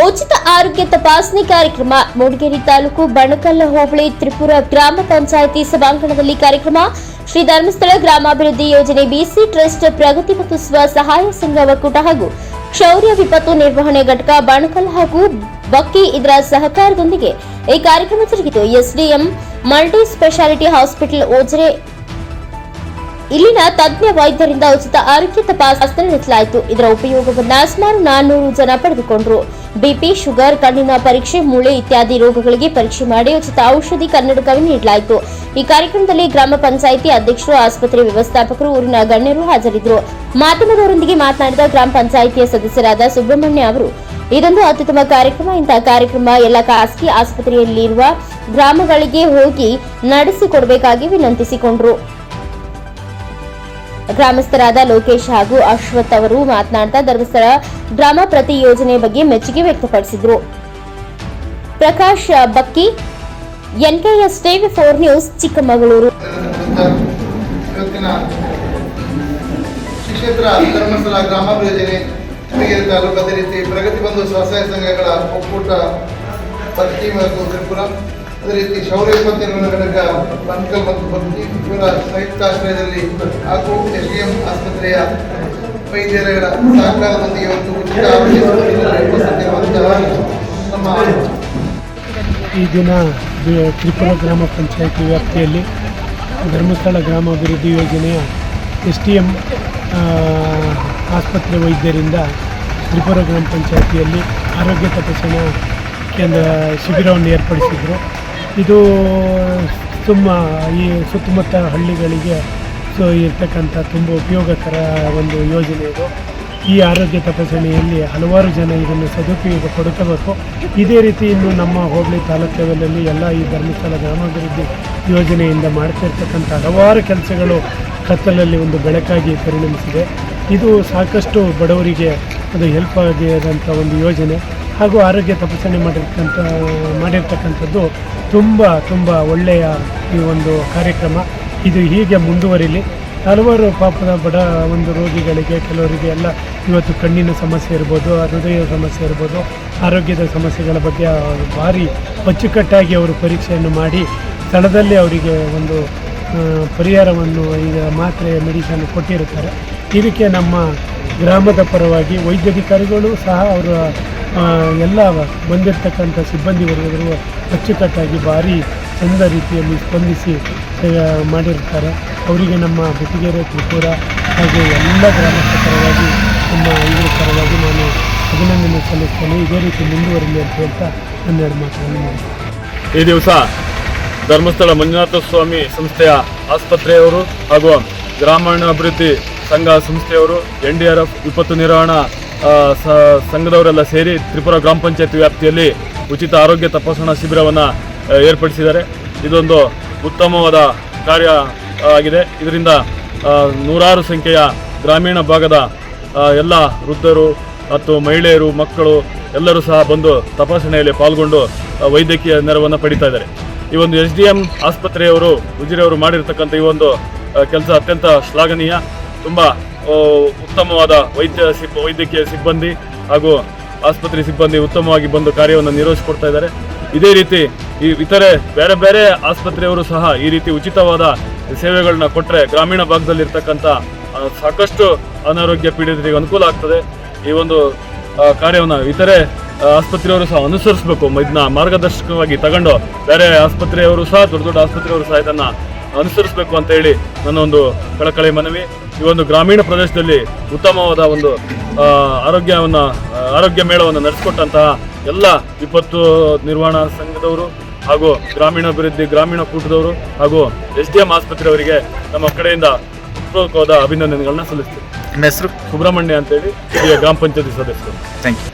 ಉಚಿತ ಆರೋಗ್ಯ ತಪಾಸಣೆ ಕಾರ್ಯಕ್ರಮ, ಮೂಡಿಗೆರೆ ತಾಲೂಕು ಬಣಕಲ್ಲ ಹೋಬಳಿ, ತ್ರಿಪುರ ಗ್ರಾಮ ಪಂಚಾಯಿತಿ ಸಭಾಂಗಣದಲ್ಲಿ ಕಾರ್ಯಕ್ರಮ, ಶ್ರೀ ಧರ್ಮಸ್ಥಳ ಗ್ರಾಮಾಭಿವೃದ್ಧಿ ಯೋಜನೆ ಬಿಸಿ ಟ್ರಸ್ಟ್ ಪ್ರಗತಿ ಮತ್ತು ಸ್ವಸಹಾಯ ಸಂಘ ಒಕ್ಕೂಟ ಹಾಗೂ ಕ್ಷೌರ್ಯ ವಿಪತ್ತು ನಿರ್ವಹಣೆ ಘಟಕ ಬಣಕಲ್ ಹಾಗೂ ಬಕ್ಕಿ ಇದರ ಸಹಕಾರದೊಂದಿಗೆ ಈ ಕಾರ್ಯಕ್ರಮ ಜರುಗಿತು. SDM multi speciality hospital, Ujire ಇಲ್ಲಿನ ತಜ್ಞ ವೈದ್ಯರಿಂದ ಉಚಿತ ಆರೋಗ್ಯ ತಪಾಸಣೆ ನಡೆಸಲಾಯಿತು. ಇದರ ಉಪಯೋಗವನ್ನ ಸುಮಾರು ನಾನ್ನೂರು ಜನ ಪಡೆದುಕೊಂಡರು. ಬಿಪಿ, ಶುಗರ್, ಕಣ್ಣಿನ ಪರೀಕ್ಷೆ, ಮೂಳೆ ಇತ್ಯಾದಿ ರೋಗಗಳಿಗೆ ಪರೀಕ್ಷೆ ಮಾಡಿ ಉಚಿತ ಔಷಧಿ ಕನ್ನಡಕವೇ ನೀಡಲಾಯಿತು. ಈ ಕಾರ್ಯಕ್ರಮದಲ್ಲಿ ಗ್ರಾಮ ಪಂಚಾಯಿತಿ ಅಧ್ಯಕ್ಷರು, ಆಸ್ಪತ್ರೆ ವ್ಯವಸ್ಥಾಪಕರು, ಊರಿನ ಗಣ್ಯರು ಹಾಜರಿದ್ದರು. ಮಾಧ್ಯಮದವರೊಂದಿಗೆ ಮಾತನಾಡಿದ ಗ್ರಾಮ ಪಂಚಾಯಿತಿಯ ಸದಸ್ಯರಾದ ಸುಬ್ರಹ್ಮಣ್ಯ ಅವರು, ಇದೊಂದು ಅತ್ಯುತ್ತಮ ಕಾರ್ಯಕ್ರಮ. ಇಂತಹ ಕಾರ್ಯಕ್ರಮ ಎಲ್ಲ ಖಾಸಗಿ ಆಸ್ಪತ್ರೆಯಲ್ಲಿರುವ ಗ್ರಾಮಗಳಿಗೆ ಹೋಗಿ ನಡೆಸಿಕೊಡಬೇಕಾಗಿ ವಿನಂತಿಸಿಕೊಂಡರು. ಗ್ರಾಮಸ್ಥರಾದ ಲೋಕೇಶ್ ಹಾಗೂ ಅಶ್ವಥ್ ಅವರು ಮಾತನಾಡ್ತಾ ಧರ್ಮಸ್ಥಳ ಗ್ರಾಮ ಪ್ರತಿ ಯೋಜನೆ ಬಗ್ಗೆ ಮೆಚ್ಚುಗೆ ವ್ಯಕ್ತಪಡಿಸಿದರು. Prakash Bakki, NKS TV four news, Chikkamagaluru. ಕ್ಷೇತ್ರ ಧರ್ಮಸ್ಥಳ ಗ್ರಾಮಾಭಿಯೋಜನೆ ಮೂಡಿಗೆರೆ ತಾಲೂಕು ಅದೇ ರೀತಿ ಪ್ರಗತಿ ಬಂಧು ಸ್ವಸಹಾಯ ಸಂಘಗಳ ಒಕ್ಕೂಟ ಭಕ್ತಿ ಮತ್ತು ತ್ರಿಪುರ. ಅದೇ ರೀತಿ ಶೌರ್ಯ ನಿರ್ವಹಣಾ ಘಟಕ ಬಂಕಲ್ ಮತ್ತು ಭಕ್ತಿ ಇವರ ಸಂಯುಕ್ತಾಶ್ರಯದಲ್ಲಿ ಹಾಗೂ ಎಸ್ ಡಿ ಎಂ ಆಸ್ಪತ್ರೆಯ ವೈದ್ಯರ ಸಹಕಾರದೊಂದಿಗೆ ಒಂದು ಉಚಿತ ನಮ್ಮ ಈ ದಿನ ತ್ರಿಪುರ ಗ್ರಾಮ ಪಂಚಾಯತಿ ವ್ಯಾಪ್ತಿಯಲ್ಲಿ ಧರ್ಮಸ್ಥಳ ಗ್ರಾಮಾಭಿವೃದ್ಧಿ ಯೋಜನೆಯ ಎಸ್ ಟಿ ಎಂ ಆಸ್ಪತ್ರೆ ವೈದ್ಯರಿಂದ ತ್ರಿಪುರ ಗ್ರಾಮ ಪಂಚಾಯತಿಯಲ್ಲಿ ಆರೋಗ್ಯ ತಪಾಸಣಾ ಕೇಂದ್ರ ಶಿಬಿರವನ್ನು ಏರ್ಪಡಿಸಿದರು. ಇದು ತುಂಬ ಈ ಸುತ್ತಮುತ್ತ ಹಳ್ಳಿಗಳಿಗೆ ಸೊ ಇರ್ತಕ್ಕಂಥ ತುಂಬ ಉಪಯೋಗಕರ ಒಂದು ಯೋಜನೆ ಇದು. ಈ ಆರೋಗ್ಯ ತಪಾಸಣೆಯಲ್ಲಿ ಹಲವಾರು ಜನ ಇದನ್ನು ಸದುಪಯೋಗ ಪಡ್ಕೋಬೇಕು. ಇದೇ ರೀತಿ ಇನ್ನು ನಮ್ಮ ಹೋಬಳಿ ತಾಲೂಕು ಲೆವೆಲಲ್ಲಿ ಎಲ್ಲ ಈ ಧರ್ಮಸ್ಥಳ ಗ್ರಾಮಾಭಿವೃದ್ಧಿ ಯೋಜನೆಯಿಂದ ಮಾಡ್ತಿರ್ತಕ್ಕಂಥ ಹಲವಾರು ಕೆಲಸಗಳು ಕತ್ತಲಲ್ಲಿ ಒಂದು ಬೆಳಕಾಗಿ ಪರಿಣಮಿಸಿದೆ. ಇದು ಸಾಕಷ್ಟು ಬಡವರಿಗೆ ಅದು ಹೆಲ್ಪ್ ಆಗಿರೋಂಥ ಒಂದು ಯೋಜನೆ. ಹಾಗೂ ಆರೋಗ್ಯ ತಪಾಸಣೆ ಮಾಡಿರ್ತಕ್ಕಂಥ, ಮಾಡಿರ್ತಕ್ಕಂಥದ್ದು ತುಂಬ ತುಂಬ ಒಳ್ಳೆಯ ಈ ಒಂದು ಕಾರ್ಯಕ್ರಮ. ಇದು ಹೀಗೆ ಮುಂದುವರಿಲಿ. ಹಲವಾರು ಪಾಪದ ಬಡ ಒಂದು ರೋಗಿಗಳಿಗೆ, ಕೆಲವರಿಗೆ ಎಲ್ಲ ಇವತ್ತು ಕಣ್ಣಿನ ಸಮಸ್ಯೆ ಇರ್ಬೋದು, ಹೃದಯ ಸಮಸ್ಯೆ ಇರ್ಬೋದು, ಆರೋಗ್ಯದ ಸಮಸ್ಯೆಗಳ ಬಗ್ಗೆ ಭಾರಿ ಅಚ್ಚುಕಟ್ಟಾಗಿ ಅವರು ಪರೀಕ್ಷೆಯನ್ನು ಮಾಡಿ, ಸ್ಥಳದಲ್ಲಿ ಅವರಿಗೆ ಒಂದು ಪರಿಹಾರವನ್ನು ಈಗ ಮಾತ್ರೆ, ಮೆಡಿಸನ್ ಕೊಟ್ಟಿರುತ್ತಾರೆ. ಇದಕ್ಕೆ ನಮ್ಮ ಗ್ರಾಮದ ಪರವಾಗಿ ವೈದ್ಯಾಧಿಕಾರಿಗಳು ಸಹ ಅವರ ಎಲ್ಲ ಬಂದಿರತಕ್ಕಂಥ ಸಿಬ್ಬಂದಿ ವರ್ಗದರು ಅಚ್ಚುಕಟ್ಟಾಗಿ ಭಾರಿ ಚಂದ ರೀತಿಯಲ್ಲಿ ಸ್ಪಂದಿಸಿ ಮಾಡಿರ್ತಾರೆ. ಅವರಿಗೆ ನಮ್ಮ ಬೆಟ್ಟಿಗೆರೆ ತ್ರಿಪುರ ಹಾಗೂ ಎಲ್ಲ ಗ್ರಾಮಸ್ಥರ ಪರವಾಗಿ, ನಮ್ಮ ಇವರ ಪರವಾಗಿ ನಾನು ಅಭಿನಂದನೆ ಸಲ್ಲಿಸ್ತೇನೆ. ಇದೇ ರೀತಿ ಮುಂದುವರಿಲಿ ಅಂತ ಹೇಳ್ತಾ ಹನ್ನೆರಡು ಮಾತುಗಳನ್ನು ಈ ದಿವಸ ಧರ್ಮಸ್ಥಳ ಮಂಜುನಾಥ ಸ್ವಾಮಿ ಸಂಸ್ಥೆಯ ಆಸ್ಪತ್ರೆಯವರು ಹಾಗೂ ಗ್ರಾಮೀಣಾಭಿವೃದ್ಧಿ ಸಂಘ ಸಂಸ್ಥೆಯವರು ಎನ್ ಡಿ ಆರ್ ಎಫ್ ವಿಪತ್ತು ನಿರ್ವಹಣಾ ಸಂಘದವರೆಲ್ಲ ಸೇರಿ ತ್ರಿಪುರ ಗ್ರಾಮ ಪಂಚಾಯತ್ ವ್ಯಾಪ್ತಿಯಲ್ಲಿ ಉಚಿತ ಆರೋಗ್ಯ ತಪಾಸಣಾ ಶಿಬಿರವನ್ನು ಏರ್ಪಡಿಸಿದ್ದಾರೆ. ಇದೊಂದು ಉತ್ತಮವಾದ ಕಾರ್ಯ ಆಗಿದೆ. ಇದರಿಂದ ನೂರಾರು ಸಂಖ್ಯೆಯ ಗ್ರಾಮೀಣ ಭಾಗದ ಎಲ್ಲ ವೃದ್ಧರು ಮತ್ತು ಮಹಿಳೆಯರು, ಮಕ್ಕಳು ಎಲ್ಲರೂ ಸಹ ಬಂದು ತಪಾಸಣೆಯಲ್ಲಿ ಪಾಲ್ಗೊಂಡು ವೈದ್ಯಕೀಯ ನೆರವನ್ನು ಪಡಿತಾ ಇದ್ದಾರೆ. ಈ ಒಂದು ಎಸ್ ಡಿ ಎಂ ಆಸ್ಪತ್ರೆಯವರು ಉಜಿರೆಯವರು ಮಾಡಿರ್ತಕ್ಕಂಥ ಈ ಒಂದು ಕೆಲಸ ಅತ್ಯಂತ ಶ್ಲಾಘನೀಯ. ತುಂಬ ಉತ್ತಮವಾದ ವೈದ್ಯ ಸಿಬ್, ವೈದ್ಯಕೀಯ ಸಿಬ್ಬಂದಿ ಹಾಗೂ ಆಸ್ಪತ್ರೆ ಸಿಬ್ಬಂದಿ ಉತ್ತಮವಾಗಿ ಬಂದು ಕಾರ್ಯವನ್ನು ನಿರ್ವಹಿಸಿಕೊಡ್ತಾ ಇದ್ದಾರೆ. ಇದೇ ರೀತಿ ಈ ಇತರೆ ಬೇರೆ ಬೇರೆ ಆಸ್ಪತ್ರೆಯವರು ಸಹ ಈ ರೀತಿ ಉಚಿತವಾದ ಸೇವೆಗಳನ್ನ ಕೊಟ್ಟರೆ ಗ್ರಾಮೀಣ ಭಾಗದಲ್ಲಿರ್ತಕ್ಕಂಥ ಸಾಕಷ್ಟು ಅನಾರೋಗ್ಯ ಪೀಡಿತರಿಗೆ ಅನುಕೂಲ ಆಗ್ತದೆ. ಈ ಒಂದು ಕಾರ್ಯವನ್ನು ಇತರೆ ಆಸ್ಪತ್ರೆಯವರು ಸಹ ಅನುಸರಿಸಬೇಕು. ಇದನ್ನ ಮಾರ್ಗದರ್ಶಕವಾಗಿ ತಗೊಂಡು ಬೇರೆ ಆಸ್ಪತ್ರೆಯವರು ಸಹ, ದೊಡ್ಡ ದೊಡ್ಡ ಆಸ್ಪತ್ರೆಯವರು ಸಹ ಇದನ್ನ ಅನುಸರಿಸಬೇಕು ಅಂತ ಹೇಳಿ ನನ್ನ ಒಂದು ಕಳಕಳಿ ಮನವಿ. ಈ ಒಂದು ಗ್ರಾಮೀಣ ಪ್ರದೇಶದಲ್ಲಿ ಉತ್ತಮವಾದ ಒಂದು ಆರೋಗ್ಯವನ್ನು ಆರೋಗ್ಯ ಮೇಳವನ್ನು ನಡೆಸಿಕೊಟ್ಟಂತಹ ಎಲ್ಲ ವಿಪತ್ತು ನಿರ್ವಹಣಾ ಸಂಘದವರು ಹಾಗೂ ಗ್ರಾಮೀಣಾಭಿವೃದ್ಧಿ ಗ್ರಾಮೀಣ ಕೂಟದವರು ಹಾಗೂ ಎಸ್ ಡಿ ಎಂ ಆಸ್ಪತ್ರೆಯವರಿಗೆ ನಮ್ಮ ಕಡೆಯಿಂದ ಅಭಿನಂದನೆಗಳನ್ನ ಸಲ್ಲಿಸ್ತೀವಿ ನನ್ನ ಹೆಸರು? ಸುಬ್ರಹ್ಮಣ್ಯ ಅಂತೇಳಿ ಹಿರಿಯ ಗ್ರಾಮ ಪಂಚಾಯತಿ ಸದಸ್ಯರು. Thank you